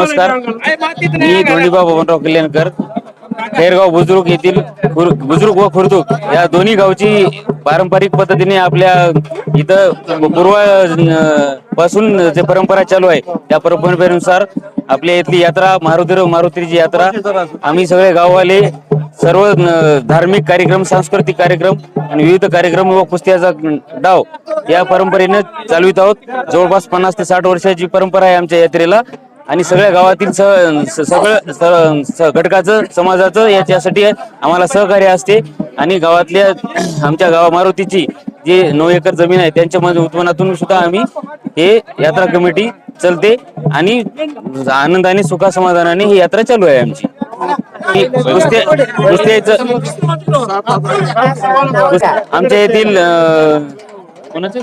नमस्कार. मी धोंडीबा भवनराव कल्याणकर खैरगाव बुजुर्ग येथील बुजुर्ग व खुर्दुक या दोन्ही गावची पारंपरिक पद्धतीने आपल्या इथं पूर्वपासून जे परंपरा चालू आहे त्या परंपरेनुसार आपल्या इथली यात्रा मारुती मारुतीची यात्रा. आम्ही सगळे गाववाले सर्व धार्मिक कार्यक्रम सांस्कृतिक कार्यक्रम आणि विविध कार्यक्रम व कुस्त्याचा डाव या परंपरेने चालवित आहोत. जवळपास पन्नास ते साठ वर्षाची परंपरा आहे आमच्या यात्रेला. आणि सगळ्या गावातील स- सगळं स- स- घटकाचं समाजाचं याच्यासाठी आम्हाला सहकार्य असते. आणि गावातल्या आमच्या गावा मारुतीची जे नऊ एकर जमीन आहे त्यांच्यामध्ये उत्पन्नातून सुद्धा आम्ही हे यात्रा कमिटी चलते. आणि आनंदाने सुखा समाधानाने ही यात्रा चालू आहे आमची. ही कुस्त्या कुस्त्याचं आमच्या येथील अं, कोणाचे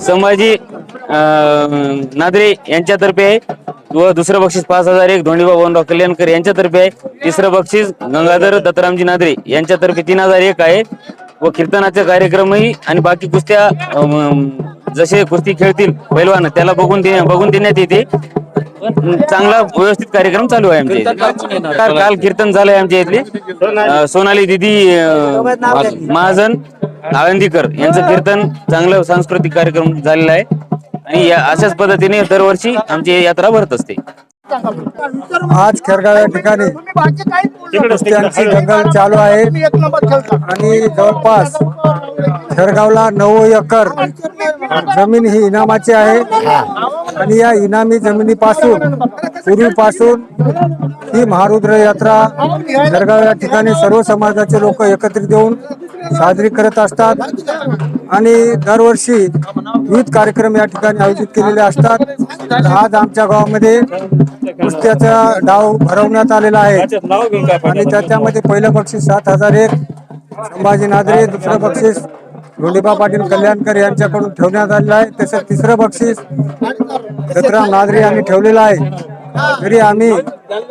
संभाजी. अं, नादरे यांच्यातर्फे आहे. व दुसरं बक्षीस पाच हजार एक धोंडीबा बबनराव कल्याणकर यांच्यातर्फे आहे. तिसरं बक्षीस गंगाधर दत्तरामजी नादरे यांच्यातर्फे तीन हजार एक आहे. व कीर्तनाचे कार्यक्रमही आणि बाकी कुस्त्या अं, जसे कुस्ती खेळतील पैलवान त्याला बघून दे बघून देण्यात येते. चांगला व्यवस्थित कार्यक्रम चालू आहे आमच्या इथे. काल काल कीर्तन झालंय आमच्या इथले. अं, सोनाली दिदी अं, महाजन आळंदीकर यांचं कीर्तन चांगलं सांस्कृतिक कार्यक्रम झालेला आहे. आणि या अशाच पद्धतीने दरवर्षी आमची यात्रा भरत असते. आज खेरगाव या ठिकाणी कुस्त्यांची दंगल चालू आहे. आणि जवळपास खडगावला नऊ एकर जमीन ही इनामाची आहे. आणि या इनामी जमिनीपासून पूर्वीपासून ही महारुद्र यात्रा खडगाव या ठिकाणी सर्व समाजाचे लोक एकत्रित येऊन साजरी करत असतात. आणि दरवर्षी विविध कार्यक्रम या ठिकाणी आयोजित केलेले असतात. आज आमच्या गावामध्ये कुस्त्याचा डाव भरवण्यात आलेला आहे. आणि त्याच्यामध्ये पहिलं बक्षीस सात हजार एक संभाजी नादरे दुसरं बक्षीस धोंडीबा पाटील कल्याणकर यांच्याकडून ठेवण्यात आलेलं आहे. तसंच तिसरं बक्षीस दत्तराम नादरे यांनी ठेवलेलं आहे. तरी आम्ही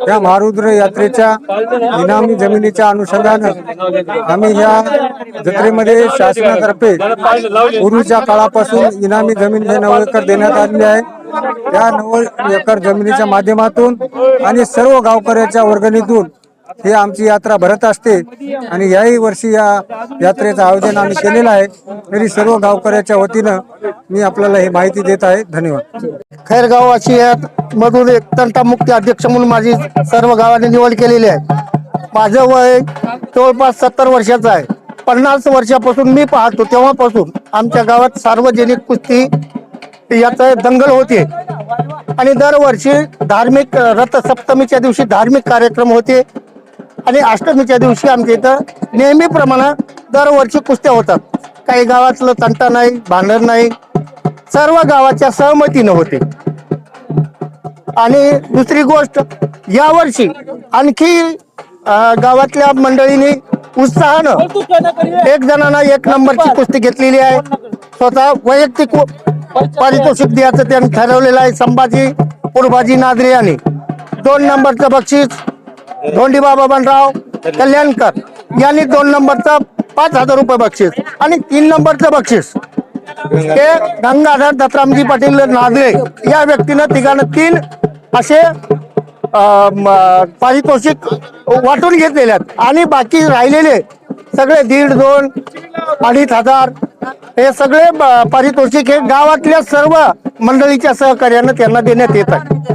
या महारुद्र यात्रेच्या इनामी जमिनीच्या अनुषंगानं आम्ही या जत्रेमध्ये शासनातर्फे पूर्वीच्या काळापासून इनामी जमीन हे नऊ एकर देण्यात आलेली आहे. या नऊ एकर जमिनीच्या माध्यमातून आणि सर्व गावकऱ्याच्या वर्गणीतून ही आमची यात्रा भरत असते आणि याही वर्षी या यात्रेचं आयोजन आम्ही केलेलं आहे. तरी सर्व गावकऱ्याच्या वतीनं मी आपल्याला ही माहिती देत आहे. धन्यवाद. खैरगावाची यात मधून एक तंटामुक्ती अध्यक्ष म्हणून माझी सर्व गावाने निवड केलेली आहे. माझं वय जवळपास सत्तर वर्षाचं आहे. पन्नास वर्षापासून मी पाहतो तेव्हापासून आमच्या गावात सार्वजनिक कुस्ती याचं दंगल होते. आणि दरवर्षी धार्मिक रथसप्तमीच्या दिवशी धार्मिक कार्यक्रम होते. आणि अष्टमीच्या दिवशी आमच्या इथं नेहमीप्रमाणे दरवर्षी कुस्त्या होतात. काही गावातलं तंटा नाही भांडण नाही. सर्व गावाच्या सहमतीनं होते. आणि दुसरी गोष्ट यावर्षी आणखी गावातल्या मंडळींनी उत्साहानं एक जणांना एक नंबरची कुस्ती घेतलेली आहे. स्वतः वैयक्तिक पारितोषिक द्यायचं त्यांनी ठरवलेलं आहे. संभाजी पुरभाजी नादरे यांनी. दोन नंबरचं बक्षीस धोंडी बाबा बनराव कल्याणकर यांनी दोन नंबरचं पाच हजार रुपये बक्षीस आणि तीन नंबरचं बक्षीस. हे गंगाधर दत्तरामजी पाटील नादरे या व्यक्तीनं तिघांना तीन असे पारितोषिक वाटून घेतलेले आहेत. आणि बाकी राहिलेले सगळे दीड दोन अडीच हजार हे सगळे पारितोषिक हे गावातल्या सर्व मंडळीच्या सहकार्यानं त्यांना देण्यात येत आहे.